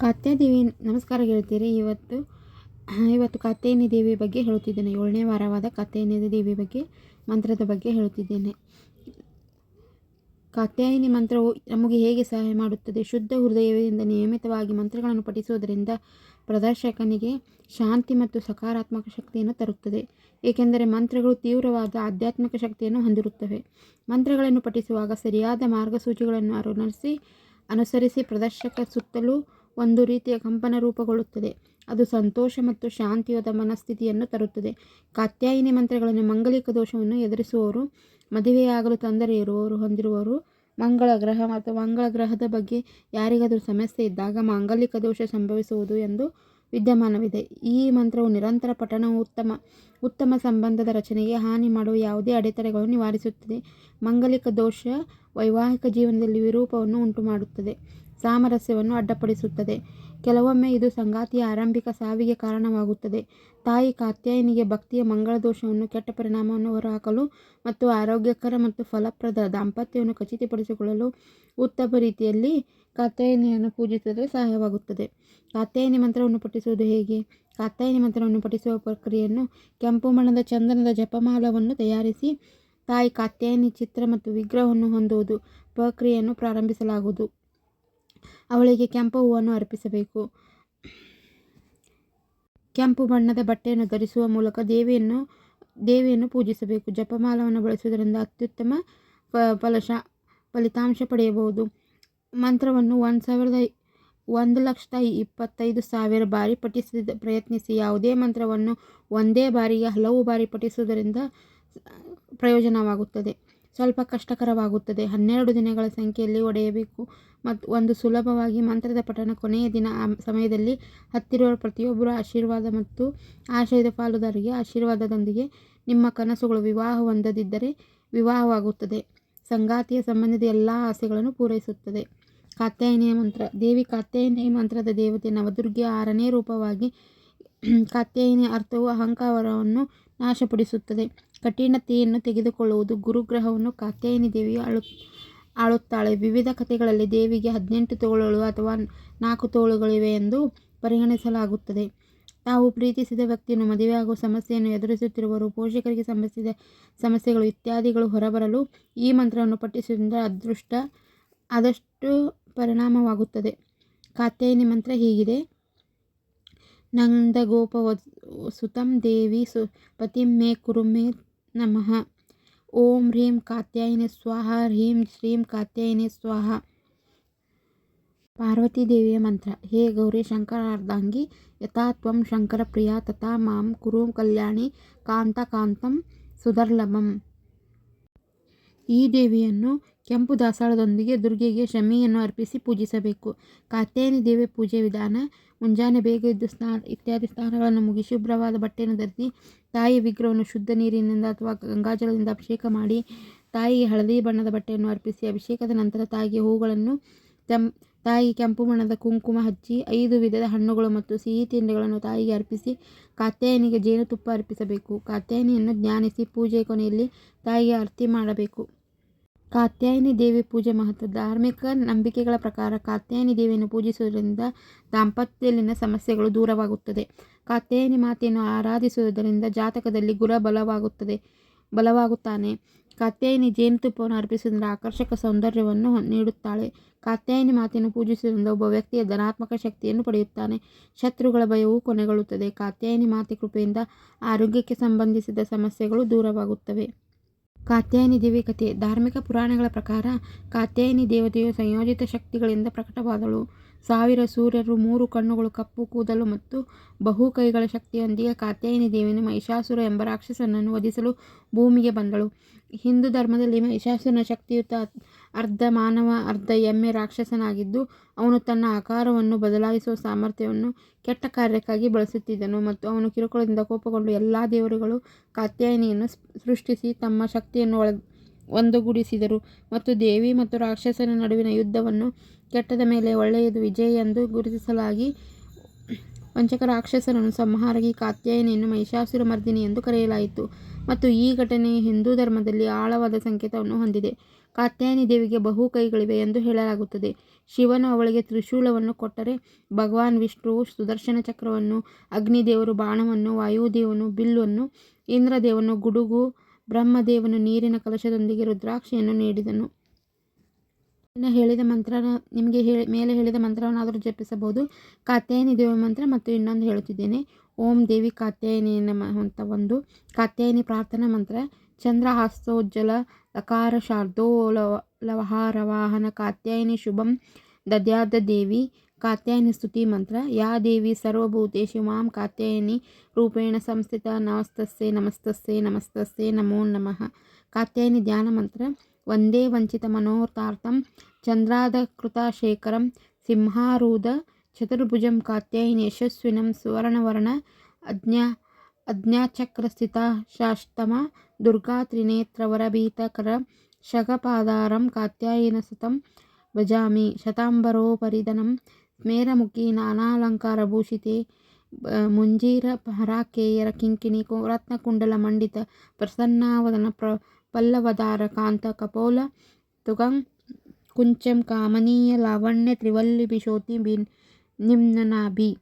ಕಾತ್ಯಾದೇವಿ ನಮಸ್ಕಾರ ಹೇಳ್ತೀರಿ. ಇವತ್ತು ಇವತ್ತು ಕಾತ್ಯಾಯಿನಿ ದೇವಿ ಬಗ್ಗೆ ಹೇಳುತ್ತಿದ್ದೇನೆ. ಏಳನೇ ವಾರವಾದ ಕಾತ್ಯಾಯಿನಿ ದೇವಿ ಬಗ್ಗೆ, ಮಂತ್ರದ ಬಗ್ಗೆ ಹೇಳುತ್ತಿದ್ದೇನೆ. ಕಾತ್ಯಾಯಿನಿ ಮಂತ್ರವು ನಮಗೆ ಹೇಗೆ ಸಹಾಯ ಮಾಡುತ್ತದೆ? ಶುದ್ಧ ಹೃದಯದಿಂದ ನಿಯಮಿತವಾಗಿ ಮಂತ್ರಗಳನ್ನು ಪಠಿಸುವುದರಿಂದ ಪ್ರದರ್ಶಕನಿಗೆ ಶಾಂತಿ ಮತ್ತು ಸಕಾರಾತ್ಮಕ ಶಕ್ತಿಯನ್ನು ತರುತ್ತದೆ. ಏಕೆಂದರೆ ಮಂತ್ರಗಳು ತೀವ್ರವಾದ ಆಧ್ಯಾತ್ಮಿಕ ಶಕ್ತಿಯನ್ನು ಹೊಂದಿರುತ್ತವೆ. ಮಂತ್ರಗಳನ್ನು ಪಠಿಸುವಾಗ ಸರಿಯಾದ ಮಾರ್ಗಸೂಚಿಗಳನ್ನು ಅನುಸರಿಸಿ ಅನುಸರಿಸಿ ಪ್ರದರ್ಶಕ ಸುತ್ತಲೂ ಒಂದು ರೀತಿಯ ಕಂಪನ ರೂಪುಗೊಳ್ಳುತ್ತದೆ. ಅದು ಸಂತೋಷ ಮತ್ತು ಶಾಂತಿಯುತ ಮನಸ್ಥಿತಿಯನ್ನು ತರುತ್ತದೆ. ಕಾತ್ಯಾಯಿನಿ ಮಂತ್ರಗಳನ್ನು ಮಂಗಲಿಕ ದೋಷವನ್ನು ಎದುರಿಸುವವರು, ಮದುವೆಯಾಗಲು ತೊಂದರೆ ಇರುವವರು ಹೊಂದಿರುವವರು, ಮಂಗಳ ಗ್ರಹ ಮತ್ತು ಮಂಗಳ ಗ್ರಹದ ಬಗ್ಗೆ ಯಾರಿಗಾದರೂ ಸಮಸ್ಯೆ ಇದ್ದಾಗ ಮಾಂಗಲಿಕ ದೋಷ ಸಂಭವಿಸುವುದು ಎಂದು ವಿದ್ಯಮಾನವಿದೆ. ಈ ಮಂತ್ರವು ನಿರಂತರ ಪಠಣವು ಉತ್ತಮ ಉತ್ತಮ ಸಂಬಂಧದ ರಚನೆಗೆ ಹಾನಿ ಮಾಡುವ ಯಾವುದೇ ಅಡೆತಡೆಗಳನ್ನು ನಿವಾರಿಸುತ್ತದೆ. ಮಂಗಲಿಕ ದೋಷ ವೈವಾಹಿಕ ಜೀವನದಲ್ಲಿ ವಿರೂಪವನ್ನು ಉಂಟುಮಾಡುತ್ತದೆ. ಸಾಮರಸ್ಯವನ್ನು ಅಡ್ಡಪಡಿಸುತ್ತದೆ. ಕೆಲವೊಮ್ಮೆ ಇದು ಸಂಗಾತಿಯ ಆರಂಭಿಕ ಸಾವಿಗೆ ಕಾರಣವಾಗುತ್ತದೆ. ತಾಯಿ ಕಾತ್ಯಾಯಿನಿಗೆ ಭಕ್ತಿಯ ಮಂಗಳ ದೋಷವನ್ನು ಕೆಟ್ಟ ಪರಿಣಾಮವನ್ನು ಹೊರಹಾಕಲು ಮತ್ತು ಆರೋಗ್ಯಕರ ಮತ್ತು ಫಲಪ್ರದ ದಾಂಪತ್ಯವನ್ನು ಖಚಿತಪಡಿಸಿಕೊಳ್ಳಲು ಉತ್ತಮ ರೀತಿಯಲ್ಲಿ ಕಾತ್ಯಾಯಿನಿಯನ್ನು ಪೂಜಿಸಿದರೆ ಸಹಾಯವಾಗುತ್ತದೆ. ಕಾತ್ಯಾಯಿನಿ ಮಂತ್ರವನ್ನು ಪಠಿಸುವುದು ಹೇಗೆ? ಕಾತ್ಯಾಯಿನಿ ಮಂತ್ರವನ್ನು ಪಠಿಸುವ ಪ್ರಕ್ರಿಯೆಯನ್ನು ಕೆಂಪು ಮಣ್ಣದ ಚಂದನದ ಜಪಮಾಲವನ್ನು ತಯಾರಿಸಿ ತಾಯಿ ಕಾತ್ಯಾಯಿನಿ ಚಿತ್ರ ಮತ್ತು ವಿಗ್ರಹವನ್ನು ಹೊಂದುವುದು. ಪ್ರಕ್ರಿಯೆಯನ್ನು ಪ್ರಾರಂಭಿಸಲಾಗುವುದು. ಅವಳಿಗೆ ಕೆಂಪು ಹೂವನ್ನು ಅರ್ಪಿಸಬೇಕು. ಕೆಂಪು ಬಣ್ಣದ ಬಟ್ಟೆಯನ್ನು ಧರಿಸುವ ಮೂಲಕ ದೇವಿಯನ್ನು ದೇವಿಯನ್ನು ಪೂಜಿಸಬೇಕು. ಜಪಮಾಲವನ್ನು ಬಳಸುವುದರಿಂದ ಅತ್ಯುತ್ತಮ ಫಲಶ, ಫಲಿತಾಂಶ ಪಡೆಯಬಹುದು. ಮಂತ್ರವನ್ನು ಒಂದು ಸಾವಿರದ ಒಂದು ಲಕ್ಷದ ಇಪ್ಪತ್ತೈದು ಸಾವಿರ ಬಾರಿ ಪಠಿಸಿದ, ಪ್ರಯತ್ನಿಸಿ. ಯಾವುದೇ ಮಂತ್ರವನ್ನು ಒಂದೇ ಬಾರಿಗೆ ಹಲವು ಬಾರಿ ಪಠಿಸುವುದರಿಂದ ಪ್ರಯೋಜನವಾಗುತ್ತದೆ. ಸ್ವಲ್ಪ ಕಷ್ಟಕರವಾಗುತ್ತದೆ. ಹನ್ನೆರಡು ದಿನಗಳ ಸಂಖ್ಯೆಯಲ್ಲಿ ಒಡೆಯಬೇಕು. ಮತ್ತು ಒಂದು ಸುಲಭವಾಗಿ ಮಂತ್ರದ ಪಠಣ ಕೊನೆಯ ದಿನ ಆ ಸಮಯದಲ್ಲಿ ಹತ್ತಿರುವ ಪ್ರತಿಯೊಬ್ಬರ ಆಶೀರ್ವಾದ ಮತ್ತು ಆಶಯದ ಪಾಲುದಾರಿಗೆ ಆಶೀರ್ವಾದದೊಂದಿಗೆ ನಿಮ್ಮ ಕನಸುಗಳು ವಿವಾಹ ಹೊಂದದಿದ್ದರೆ ವಿವಾಹವಾಗುತ್ತದೆ. ಸಂಗಾತಿಯ ಸಂಬಂಧದ ಎಲ್ಲ ಆಸೆಗಳನ್ನು ಪೂರೈಸುತ್ತದೆ. ಕಾತ್ಯಾಯನಿಯ ಮಂತ್ರ. ದೇವಿ ಕಾತ್ಯಾಯನಿ ಮಂತ್ರದ ದೇವತೆ ನವದುರ್ಗೆ ಆರನೇ ರೂಪವಾಗಿ ಕಾತ್ಯಾಯಿನಿ ಅರ್ಥವು ಅಹಂಕಾರವನ್ನು ನಾಶಪಡಿಸುತ್ತದೆ. ಕಠಿಣತೆಯನ್ನು ತೆಗೆದುಕೊಳ್ಳುವುದು ಗುರುಗ್ರಹವನ್ನು ಕಾತ್ಯಾಯಿನಿ ದೇವಿಯು ಆಳು ಆಳುತ್ತಾಳೆ. ವಿವಿಧ ಕಥೆಗಳಲ್ಲಿ ದೇವಿಗೆ ಹದಿನೆಂಟು ತೋಳುಗಳು ಅಥವಾ ನಾಲ್ಕು ತೋಳುಗಳಿವೆ ಎಂದು ಪರಿಗಣಿಸಲಾಗುತ್ತದೆ. ತಾವು ಪ್ರೀತಿಸಿದ ವ್ಯಕ್ತಿಯನ್ನು ಮದುವೆಯಾಗುವ ಸಮಸ್ಯೆಯನ್ನು ಎದುರಿಸುತ್ತಿರುವರು ಪೋಷಕರಿಗೆ ಸಂಬಂಧಿಸಿದ ಸಮಸ್ಯೆಗಳು ಇತ್ಯಾದಿಗಳು ಹೊರಬರಲು ಈ ಮಂತ್ರವನ್ನು ಪಠಿಸುವುದರಿಂದ ಅದೃಷ್ಟ ಆದಷ್ಟು ಪರಿಣಾಮವಾಗುತ್ತದೆ. ಕಾತ್ಯಾಯಿನಿ ಮಂತ್ರ ಹೀಗಿದೆ. ನಂದಗೋಪ ಸುತಂ ದೇವಿ ಸು ಪತಿಂ ಮೇ ಕುರು ಮೇ ನಮಃ ಓಂ ಹ್ರೀಂ ಕಾತ್ಯಾಯಿನಿ ಸ್ವಾಹ ಹ್ರೀಂ ಶ್ರೀಂ ಕಾತ್ಯಾಯಿನಿ ಸ್ವಾಹ ಪಾರ್ವತಿ ದೇವಿಯ ಮಂತ್ರ ಹೇ ಗೌರಿ ಶಂಕರಾರ್ಧಾಂಗಿ ಯಥಾ ತ್ವಂ ಶಂಕರ ಪ್ರಿಯ ತಥಾ ಮಾಂ ಕುರು ಕಲ್ಯಾಣಿ ಕಾಂತ ಕಾಂತಂ ಸುದರ್ಲಭಂ ಈ ದೇವಿಯನ್ನು ಕೆಂಪು ದಾಸಾಳದೊಂದಿಗೆ ದುರ್ಗೆಗೆ ಶಮಿಯನ್ನು ಅರ್ಪಿಸಿ ಪೂಜಿಸಬೇಕು. ಕಾತ್ಯಾಯನಿ ದೇವಿ ಪೂಜೆ ವಿಧಾನ, ಮುಂಜಾನೆ ಬೇಗ ಎದ್ದು ಸ್ನಾನ ಇತ್ಯಾದಿ ಸ್ನಾನಗಳನ್ನು ಮುಗಿ ಶುಭ್ರವಾದ ಬಟ್ಟೆಯನ್ನು ಧರಿಸಿ ತಾಯಿಯ ವಿಗ್ರಹವನ್ನು ಶುದ್ಧ ನೀರಿನಿಂದ ಅಥವಾ ಗಂಗಾಜಲದಿಂದ ಅಭಿಷೇಕ ಮಾಡಿ ತಾಯಿಗೆ ಹಳದಿ ಬಣ್ಣದ ಬಟ್ಟೆಯನ್ನು ಅರ್ಪಿಸಿ ಅಭಿಷೇಕದ ನಂತರ ತಾಯಿಗೆ ಹೂಗಳನ್ನು ತೆಂ ತಾಯಿ ಕೆಂಪು ಬಣ್ಣದ ಕುಂಕುಮ ಹಚ್ಚಿ ಐದು ವಿಧದ ಹಣ್ಣುಗಳು ಮತ್ತು ಸಿಹಿ ತಿಂಡಿಗಳನ್ನು ತಾಯಿಗೆ ಅರ್ಪಿಸಿ ಕಾತ್ಯಾಯನಿಗೆ ಜೇನುತುಪ್ಪ ಅರ್ಪಿಸಬೇಕು. ಕಾತ್ಯಾಯನಿಯನ್ನು ಜ್ಞಾನಿಸಿ ಪೂಜೆ ಕೊನೆಯಲ್ಲಿ ತಾಯಿಗೆ ಆರತಿ ಮಾಡಬೇಕು. ಕಾತ್ಯಾಯನಿ ದೇವಿ ಪೂಜೆ ಮಹತ್ವ ಧಾರ್ಮಿಕ ನಂಬಿಕೆಗಳ ಪ್ರಕಾರ ಕಾತ್ಯಾಯಿನಿ ದೇವಿಯನ್ನು ಪೂಜಿಸುವುದರಿಂದ ದಾಂಪತ್ಯದಲ್ಲಿನ ಸಮಸ್ಯೆಗಳು ದೂರವಾಗುತ್ತದೆ. ಕಾತ್ಯಾಯಿನಿ ಮಾತೆಯನ್ನು ಆರಾಧಿಸುವುದರಿಂದ ಜಾತಕದಲ್ಲಿ ಗುರ ಬಲವಾಗುತ್ತದೆ, ಬಲವಾಗುತ್ತಾನೆ. ಕಾತ್ಯಾಯಿನಿ ಜೇನುತುಪ್ಪವನ್ನು ಅರ್ಪಿಸುವುದರಿಂದ ಆಕರ್ಷಕ ಸೌಂದರ್ಯವನ್ನು ನೀಡುತ್ತಾಳೆ. ಕಾತ್ಯಾಯಿನಿ ಮಾತೆಯನ್ನು ಪೂಜಿಸುವುದರಿಂದ ಒಬ್ಬ ವ್ಯಕ್ತಿಯ ಧನಾತ್ಮಕ ಶಕ್ತಿಯನ್ನು ಪಡೆಯುತ್ತಾನೆ. ಶತ್ರುಗಳ ಭಯವು ಕೊನೆಗೊಳ್ಳುತ್ತದೆ. ಕಾತ್ಯಾಯಿನಿ ಮಾತೆ ಕೃಪೆಯಿಂದ ಆರೋಗ್ಯಕ್ಕೆ ಸಂಬಂಧಿಸಿದ ಸಮಸ್ಯೆಗಳು ದೂರವಾಗುತ್ತವೆ. ಕಾತ್ಯಾಯನಿ ದೇವಿ ಕಥೆ ಧಾರ್ಮಿಕ ಪುರಾಣಗಳ ಪ್ರಕಾರ ಕಾತ್ಯಾಯಿನಿ ದೇವತೆಯು ಸಂಯೋಜಿತ ಶಕ್ತಿಗಳಿಂದ ಪ್ರಕಟವಾದಳು. ಸಾವಿರ ಸೂರ್ಯರು, ಮೂರು ಕಣ್ಣುಗಳು, ಕಪ್ಪು ಕೂದಲು ಮತ್ತು ಬಹು ಕೈಗಳ ಶಕ್ತಿಯೊಂದಿಗೆ ಕಾತ್ಯಾಯಿನಿ ದೇವಿನ ಮಹಿಷಾಸುರ ಎಂಬ ರಾಕ್ಷಸನನ್ನು ವಧಿಸಲು ಭೂಮಿಗೆ ಬಂದಳು. ಹಿಂದೂ ಧರ್ಮದಲ್ಲಿ ಮಹಿಷಾಸುರನ ಶಕ್ತಿಯುತ ಅರ್ಧ ಮಾನವ, ಅರ್ಧ ಎಮ್ಮೆ ರಾಕ್ಷಸನಾಗಿದ್ದು, ಅವನು ತನ್ನ ಆಕಾರವನ್ನು ಬದಲಾಯಿಸುವ ಸಾಮರ್ಥ್ಯವನ್ನು ಕೆಟ್ಟ ಕಾರ್ಯಕ್ಕಾಗಿ ಬಳಸುತ್ತಿದ್ದನು ಮತ್ತು ಅವನು ಕಿರುಕುಳದಿಂದ ಕೋಪಗೊಂಡು ಎಲ್ಲ ದೇವರುಗಳು ಕಾತ್ಯಾಯಿನಿಯನ್ನು ಸೃಷ್ಟಿಸಿ ತಮ್ಮ ಶಕ್ತಿಯನ್ನು ಒಳ ಒಂದುಗೂಡಿಸಿದರು ಮತ್ತು ದೇವಿ ಮತ್ತು ರಾಕ್ಷಸನ ನಡುವಿನ ಯುದ್ಧವನ್ನು ಕೆಟ್ಟದ ಮೇಲೆ ಒಳ್ಳೆಯದು ವಿಜಯ ಎಂದು ಗುರುತಿಸಲಾಗಿ ವಂಚಕ ರಾಕ್ಷಸರನ್ನು ಸಂಹಾರಗಿ ಕಾತ್ಯಾಯನಿಯನ್ನು ಮಹಿಷಾಸುರ ಮರ್ದಿನಿ ಎಂದು ಕರೆಯಲಾಯಿತು. ಮತ್ತು ಈ ಘಟನೆ ಹಿಂದೂ ಧರ್ಮದಲ್ಲಿ ಆಳವಾದ ಸಂಕೇತವನ್ನು ಹೊಂದಿದೆ. ಕಾತ್ಯಾಯನಿ ದೇವಿಗೆ ಬಹು ಕೈಗಳಿವೆ ಎಂದು ಹೇಳಲಾಗುತ್ತದೆ. ಶಿವನು ಅವಳಿಗೆ ತ್ರಿಶೂಲವನ್ನು ಕೊಟ್ಟರೆ ಭಗವಾನ್ ವಿಷ್ಣುವು ಸುದರ್ಶನ ಚಕ್ರವನ್ನು, ಅಗ್ನಿದೇವರು ಬಾಣವನ್ನು, ವಾಯುದೇವನು ಬಿಲ್ಲನ್ನು, ಇಂದ್ರದೇವನು ಗುಡುಗು, ಬ್ರಹ್ಮದೇವನು ನೀರಿನ ಕಲಶದೊಂದಿಗೆ ರುದ್ರಾಕ್ಷಿಯನ್ನು ನೀಡಿದನು. ಇನ್ನು ಹೇಳಿದ ಮಂತ್ರ ನಿಮಗೆ ಹೇಳಿ ಮೇಲೆ ಹೇಳಿದ ಮಂತ್ರವನ್ನಾದರೂ ಜಪಿಸಬಹುದು. ಕಾತ್ಯಾಯನಿ ದೇವ ಮಂತ್ರ ಮತ್ತು ಇನ್ನೊಂದು ಹೇಳುತ್ತಿದ್ದೇನೆ. ಓಂ ದೇವಿ ಕಾತ್ಯಾಯನಿ ಅಂತ ಒಂದು. ಕಾತ್ಯಾಯನಿ ಪ್ರಾರ್ಥನಾ ಮಂತ್ರ. ಚಂದ್ರಹಾಸ್ತೋಜ್ಜಲ ಲಕಾರ ಶಾರ್ದೋಲ ಲವಹಾರವಾಹನ ಕಾತ್ಯಾಯನಿ ಶುಭಂ ದದ್ಯಾದ ದೇವಿ. ಕಾತ್ಯಾಯನಿ ಸ್ತುತಿ ಮಂತ್ರ. ಯಾ ದೇವಿ ಸರ್ವಭೂತೇಶು ಮಾಂ ಕಾತ್ಯಾಯನಿ ರೂಪೇಣ ಸಂಸ್ಥಿತ ನಮಸ್ತಸ್ಸೆ ನಮಸ್ತಸ್ಸೆ ನಮಸ್ತಸ್ಸೆ ನಮೋ ನಮಃ. ಕಾತ್ಯಾಯನಿ ಧ್ಯಾನ ಮಂತ್ರ. ವಂದೇ ವಂಚಿತ ಮನೋರ್ಥಾರ್ಥಂ ಚಂದ್ರಾಧಕೃತಶೇಖರಂ ಸಿಂಹಾರೂಢ ಚತುರ್ಭುಜಂ ಕಾತ್ಯಾಯಿನಿ ಯಶಸ್ವಿನಂ ಸುವರ್ಣವರ್ಣ ಅಜ್ಞಾ ಅಜ್ಞಾಚಕ್ರಸ್ಥಿತ ಶಾಸ್ತಮ ದುರ್ಗಾ ತ್ರಿನೇತ್ರವರಭೀತಕರ ಶಗಪಾದಾರಂ ಕಾತ್ಯಾಯಿನ ಸುತಂ ಭಜಾಮಿ ಶತಾಂಬರೋಪರಿಧನಂ ಸ್ಮೇರಮುಖಿ ನಾನಾಲಂಕಾರಭೂಷಿತೆ ಮುಂಜೀರ ಹರಾಕೇಯರ ಕಿಂಕಿಣಿ ರತ್ನಕುಂಡಲ ಮಂಡಿತ ಪ್ರಸನ್ನಾವದನ ಪ್ರ ಪಲ್ಲವದಾರ ಕಾಂತ ಕಪೋಲ ತುಗಂ कुंचम कामनीय लावण्य त्रिवल्लिभिशोति निम्ननाभि।